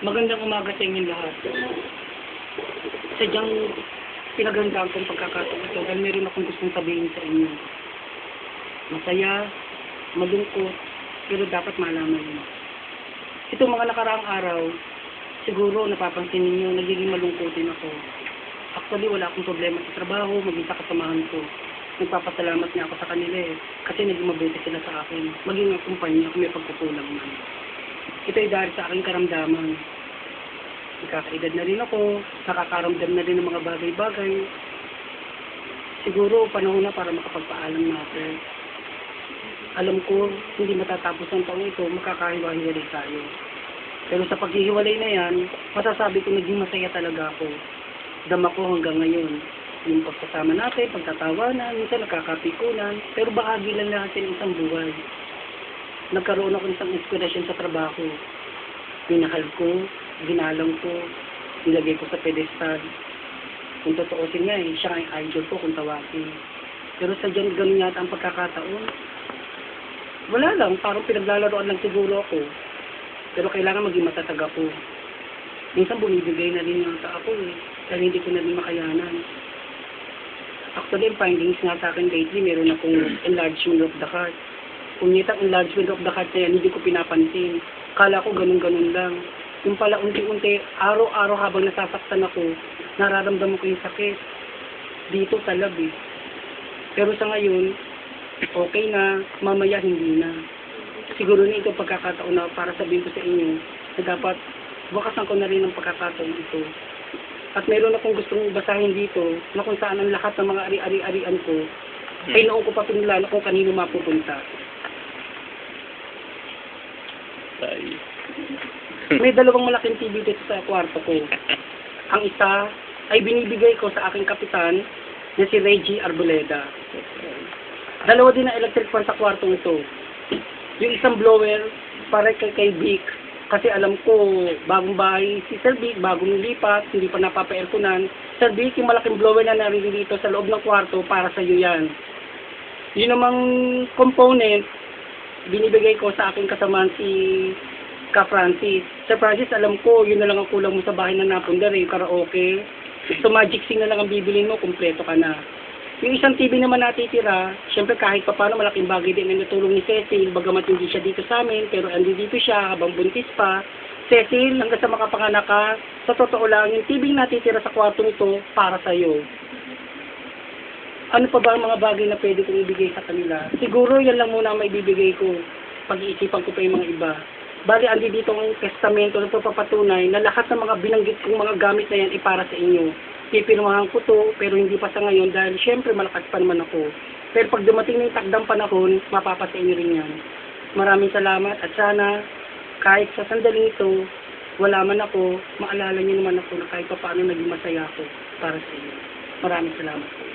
Magandang umaga sa inyong lahat. Sadyang pinagandaan kong pagkakataon ito dahil meron akong gustong sabihin sa inyo. Masaya, malungkot, pero dapat malaman niyo. Itong mga nakaraang araw, siguro napapansin ninyo, nagiging malungkotin ako. Actually, wala akong problema sa trabaho, maging sa kasamahan ko. Nagpapasalamat niya ako sa kanila eh, kasi naging mabuti sila sa akin. Maging ang kumpanya kung may pagkukulang man. Ito ay dahil sa aking karamdaman. Nagkakaedad na rin ako, nakakaramdam na rin ng mga bagay-bagay. Siguro panahon na para makapagpaalam na ako. Alam ko, hindi matatapos ang taong ito, makakahiwa-hiwalay tayo. Pero sa paghihiwalay na yan, masasabi ko naging masaya talaga ako. Dama ko hanggang ngayon. Yung pagkasama natin, pagtatawanan, minsan nakakapikunan, pero bahagi lang natin ng isang buhay nagkaroon ako ng isang inspirasyon sa trabaho. Minahal ko, ginalang ko, nilagay ko sa pedestal. Kung totoosin nga eh, siya ang idol ko kung tawagin. Pero sa dyan, ganun yata ang pagkakataon. Wala lang, parang pinaglalaroan lang siguro ako. Pero kailangan maging matatag ako. Minsan bumibigay na rin yata ako eh, dahil hindi ko na rin makayanan. Actually, ang findings nga sa akin lately, meron akong enlargement of the heart Kunyitang enlargement of the heart na yan, hindi ko pinapansin. Kala ko ganun-ganun lang. Yung pala unti-unti, araw-araw habang nasasaktan ako, nararamdaman ko yung sakit. Dito sa lab eh. Pero sa ngayon, okay na, mamaya hindi na. Siguro na ito pagkakataon na para sabihin ko sa inyo na dapat wakasan ko na rin ang pagkakataon ito. At meron akong gustong basahin dito na kung saan ang lahat ng mga ari-ari-arian ko ay noong ko pa pinulala kung kanino mapupunta. Tay. May dalawang malaking TV dito sa kwarto ko. Ang isa ay binibigay ko sa aking kapitan na si Reggie Arboleda. Dalawa din ang electric fan sa kwartong ito. Yung isang blower para kay, kay Vic kasi alam ko bagong bahay si Sir Vic, bagong lipat, hindi pa napapa-airconan. Sir Vic, yung malaking blower na narinig dito sa loob ng kwarto para sa iyo yan. Yun namang component binibigay ko sa aking kasamaan si Ka Francis. Sir Francis, alam ko, yun na lang ang kulang mo sa bahay na napundar, eh, karaoke. So Magic Sing na lang ang bibilin mo, kumpleto ka na. Yung isang TV naman natitira, syempre kahit pa paano malaking bagay din ang natulong ni Cecil, bagamat hindi siya dito sa amin, pero andi dito siya habang buntis pa. Cecil, hanggang sa makapanganak ka, sa totoo lang, yung TV natitira sa kwarto nito para sa'yo ano pa ba ang mga bagay na pwede kong ibigay sa kanila? Siguro yan lang muna ang maibibigay ko. Pag-iisipan ko pa yung mga iba. Bali, andi dito ang testamento na papatunay na lahat ng mga binanggit kong mga gamit na yan ay para sa inyo. Pipirmahan ko to, pero hindi pa sa ngayon dahil syempre malakas pa naman ako. Pero pag dumating na yung takdang panahon, mapapasa inyo rin yan. Maraming salamat at sana kahit sa sandaling ito, wala man ako, maalala niyo naman ako na kahit pa paano naging masaya ako para sa inyo. Maraming salamat po.